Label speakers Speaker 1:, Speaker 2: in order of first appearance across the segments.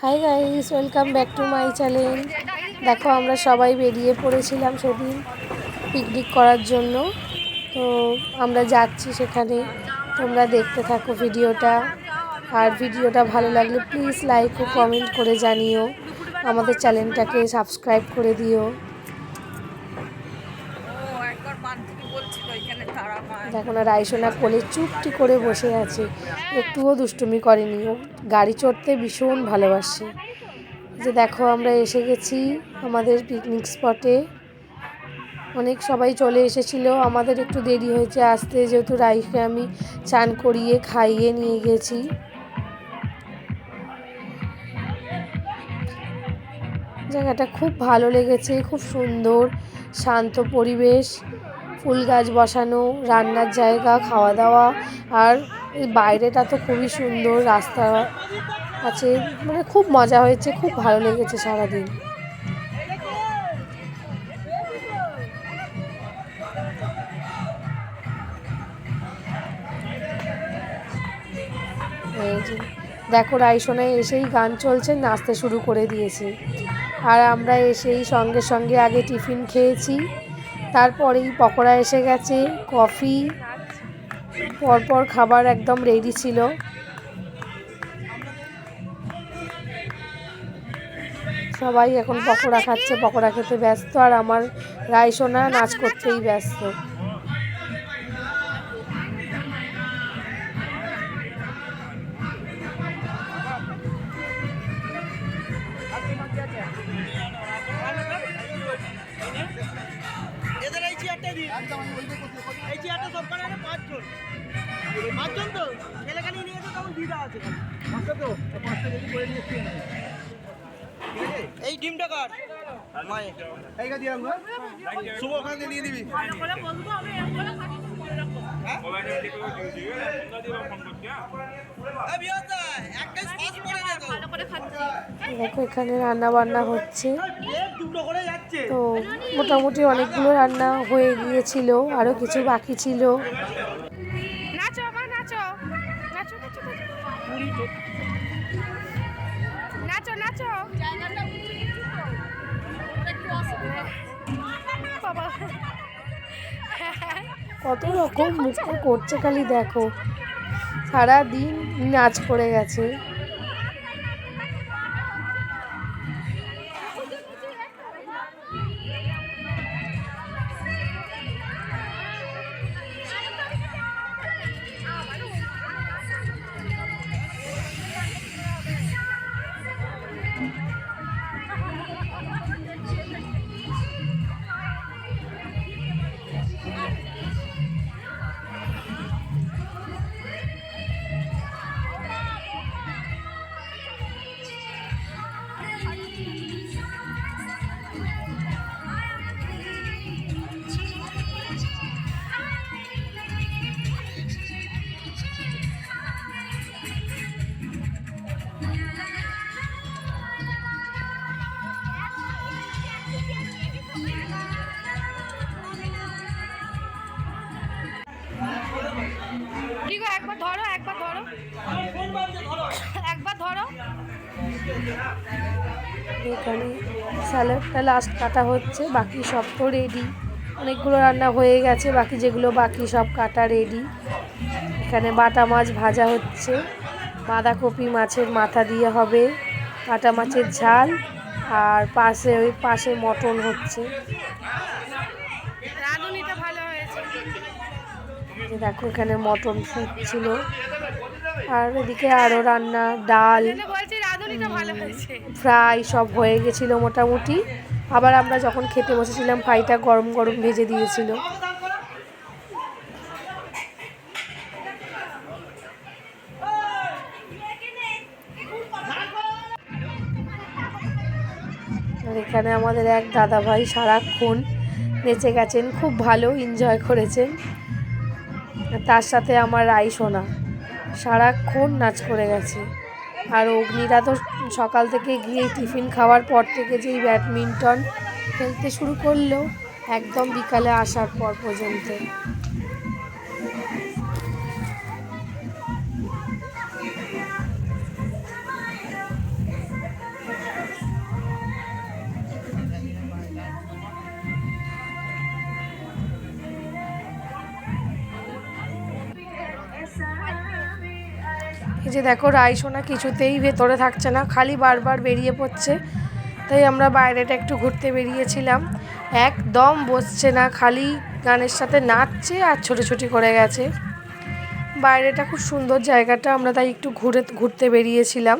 Speaker 1: Hi guys welcome back to my channel দেখো, আমরা সবাই বেরিয়ে পড়েছিলাম সেদিন পিকনিক করার জন্য। তো আমরা যাচ্ছি সেখানে। তোমরা দেখতে থাকো ভিডিওটা। আর ভিডিওটা ভালো লাগলে প্লিজ লাইক ও কমেন্ট করে জানিও। আমাদের চ্যানেলটাকে সাবস্ক্রাইব করে দিও
Speaker 2: ও একবার মান থেকে বলছিল এখানে তারা মায়
Speaker 1: দেখো না রাইসোনা কোলে চুপটি করে বসে আছে। একটুও দুষ্টুমি করেনি। ও গাড়ি চড়তে ভীষণ ভালোবাসে। যে দেখো, আমরা এসে গেছি আমাদের পিকনিক স্পটে অনেক সবাই চলে এসেছিল। আমাদের একটু দেরি হয়েছে। আসতে যেহেতু রাইসকে আমি চান করিয়ে, খাইয়ে নিয়ে গেছি। জায়গাটা খুব ভালো লেগেছে। খুব সুন্দর, শান্ত পরিবেশ। ফুল গাছ বসানো, রান্নার জায়গা খাওয়া দাওয়া আর বাইরেটা তো খুবই সুন্দর, রাস্তা আছে মানে খুব মজা হয়েছে, খুব ভালো লেগেছে সারাদিন। দেখো রাইসোনায় এসেই গান চলছে, নাচতে শুরু করে দিয়েছে। আর আমরা এসেই সঙ্গে সঙ্গে আগে টিফিন খেয়েছি। তারপরেই পকোড়া এসে গেছে, কফি, পরপর খাবার একদম রেডি ছিল। সবাই এখন পকোড়া খাচ্ছে, পকোড়া খেতে ব্যস্ত, আর আমার রায়সোনা নাচ করতেই ব্যস্ত।
Speaker 3: এই ডিমটা কাট মায়ে এই গা দিলাম শুভ ওখান থেকে নিয়ে নিবি হ্যাঁ সস পড়ে
Speaker 1: দেখো এখানে রান্না বান্না হচ্ছে।
Speaker 3: এক দুটো করে যাচ্ছে।
Speaker 1: তো মোটামুটি অনেকগুলো রান্না হয়ে গিয়েছিল আরও কিছু বাকি ছিল।
Speaker 2: বাবা।
Speaker 1: কত রকম মুখ করছে খালি দেখো। সারাদিন নাচ করে গেছে।
Speaker 2: একবার ধরো। একবার ধরো।
Speaker 1: এখানে স্যালাডটা লাস্ট কাটা হচ্ছে। বাকি সব তো রেডি অনেকগুলো রান্না হয়ে গেছে। বাকি যেগুলো বাকি সব কাটা রেডি এখানে বাটা মাছ ভাজা হচ্ছে। বাঁধাকপি মাছের মাথা দিয়ে হবে। বাটা মাছের ঝাল। আর পাশে ওই পাশে মটন হচ্ছে। দেখো এখানে মটন ফুটছিল। আর এদিকে আরও রান্না ডাল ফ্রাই সব হয়ে গেছিল মোটামুটি। আবার আমরা যখন খেতে বসেছিলাম ফ্রাইটা গরম গরম ভেজে দিয়েছিল। এখানে আমাদের এক দাদা ভাই সারাক্ষণ নেচে গেছেন খুব ভালো এনজয় করেছেন। আর তার সাথে আমার রাই সোনা সারাক্ষণ নাচ করে গেছে। আর অগ্নিরা তো সকাল থেকে গিয়ে টিফিন খাওয়ার পর থেকে যেই ব্যাডমিন্টন খেলতে শুরু করল, একদম বিকালে আসার পর পর্যন্ত। যে দেখো রাইসোনা কিছুতেই ভেতরে থাকছে না, খালি বারবার বেরিয়ে পড়ছে। তাই আমরা বাইরেটা একটু ঘুরতে বেরিয়েছিলাম। একদম বসছে না, খালি গানের সাথে নাচছে আর ছোটোছুটি করে গেছে। বাইরেটা খুব সুন্দর জায়গাটা, আমরা তাই একটু ঘুরে, ঘুরতে বেরিয়েছিলাম।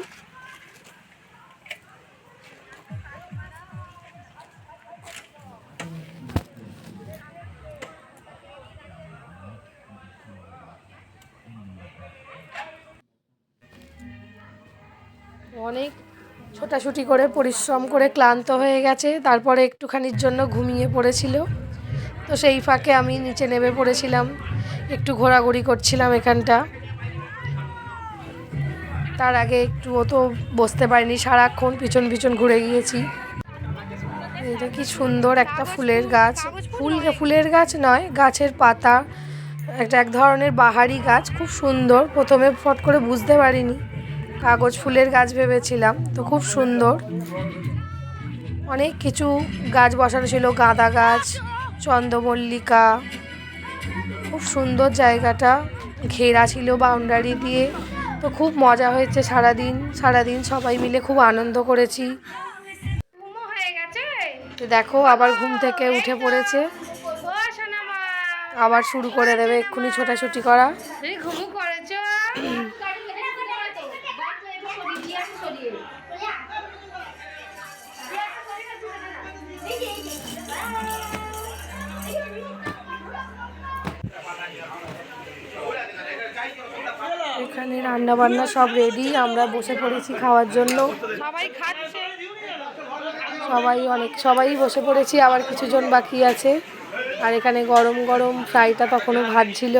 Speaker 1: অনেক ছোটাছুটি করে, পরিশ্রম করে ক্লান্ত হয়ে গেছে। তারপরে একটুখানির জন্য ঘুমিয়ে পড়েছিল। তো সেই ফাঁকে আমি নিচে নেমে পড়েছিলাম। একটু ঘোরাঘুরি করছিলাম এখানটা। তার আগে একটু তো বসতে পারিনি। সারাক্ষণ পিছন পিছন ঘুরে গিয়েছি। এটা কি সুন্দর একটা ফুলের গাছ। ফুল ফুলের গাছ নয়, গাছের পাতা। একটা এক ধরনের বাহারি গাছ। খুব সুন্দর। প্রথমে ফট করে বুঝতে পারিনি। কাগজ, ফুলের গাছ ভেবেছিলাম, তো খুব সুন্দর। অনেক কিছু গাছ বসানো ছিল, গাঁদা গাছ, চন্দ্রমল্লিকা। খুব সুন্দর জায়গাটা, ঘেরা ছিল বাউন্ডারি দিয়ে। তো খুব মজা হয়েছে সারাদিন সারাদিন সবাই মিলে খুব আনন্দ করেছি। তো দেখো, আবার ঘুম থেকে উঠে পড়েছে। আবার শুরু করে দেবে এক্ষুনি ছোটাছুটি করা। এখানে রান্না বান্না সব রেডি আমরা বসে পড়েছি খাওয়ার জন্য।
Speaker 2: সবাই খাচ্ছে।
Speaker 1: সবাই অনেক সবাই বসে পড়েছি আবার কিছুজন বাকি আছে। আর এখানে গরম গরম ফ্রাইটা তখনও ভাজছিল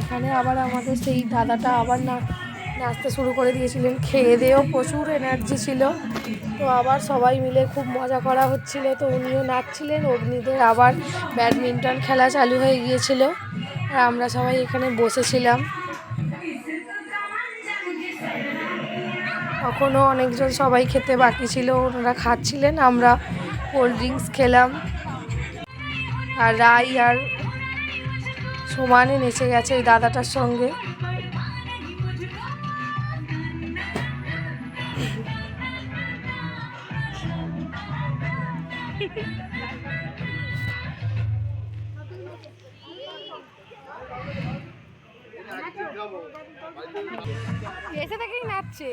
Speaker 1: এখানে আবার আমাদের সেই দাদাটা আবার না নাচতে শুরু করে দিয়েছিলেন। খেয়ে দেয়েও প্রচুর এনার্জি ছিল। তো আবার সবাই মিলে খুব মজা করা হচ্ছিল। তো উনিও নাচছিলেন। অগ্নিদের আবার ব্যাডমিন্টন খেলা চালু হয়ে গিয়েছিল। আর আমরা সবাই এখানে বসেছিলাম। তখনও অনেকজন সবাই খেতে বাকি ছিল, ওনারা খাচ্ছিলেন, আমরা কোল্ড ড্রিঙ্কস খেলাম। আর রাই আর সমানে নেচে গেছে এই দাদাটার সঙ্গে।
Speaker 2: ওই, দেখেই
Speaker 4: নাচছে।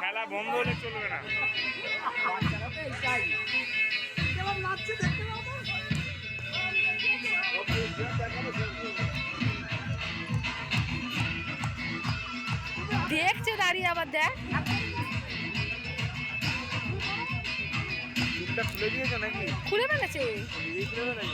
Speaker 4: খেলা বন্ধ হলে চলবে না।
Speaker 2: আবার দেখ।
Speaker 4: খুলে দিয়েছ নাকি?
Speaker 2: খুলে ফেলেছে
Speaker 4: খুলে দেবে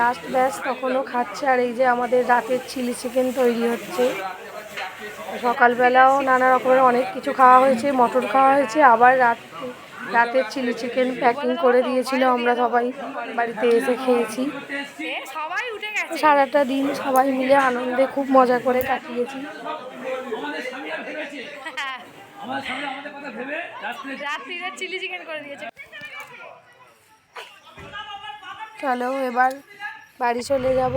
Speaker 1: লাস্ট ব্যাচ তখনও খাচ্ছে আর এই যে আমাদের রাতের চিলি চিকেন তৈরি হচ্ছে। সকালবেলাও নানা রকমের অনেক কিছু খাওয়া হয়েছে মটর খাওয়া হয়েছে আবার রাত রাতের চিলি চিকেন প্যাকিং করে দিয়েছিল আমরা সবাই বাড়িতে এসে খেয়েছি। সারাটা দিন সবাই মিলে আনন্দে খুব মজা করে কাটিয়েছি।
Speaker 2: চিলি চিকেন করে দিয়েছে।
Speaker 1: চলো এবার বাড়ি চলে যাব।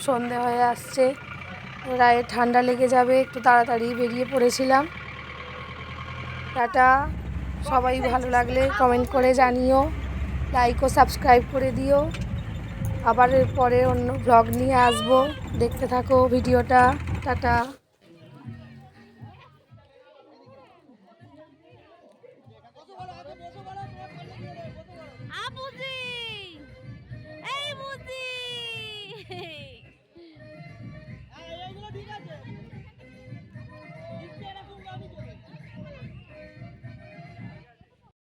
Speaker 1: সন্ধে হয়ে আসছে। রায়ে ঠান্ডা লেগে যাবে, একটু তাড়াতাড়ি বেরিয়ে পড়েছিলাম। টাটা। সবাই ভালো লাগলে কমেন্ট করে জানিও। লাইক ও সাবস্ক্রাইব করে দিও। আবার পরে অন্য ব্লগ নিয়ে আসব। দেখতে থাকো ভিডিওটা। টাটা।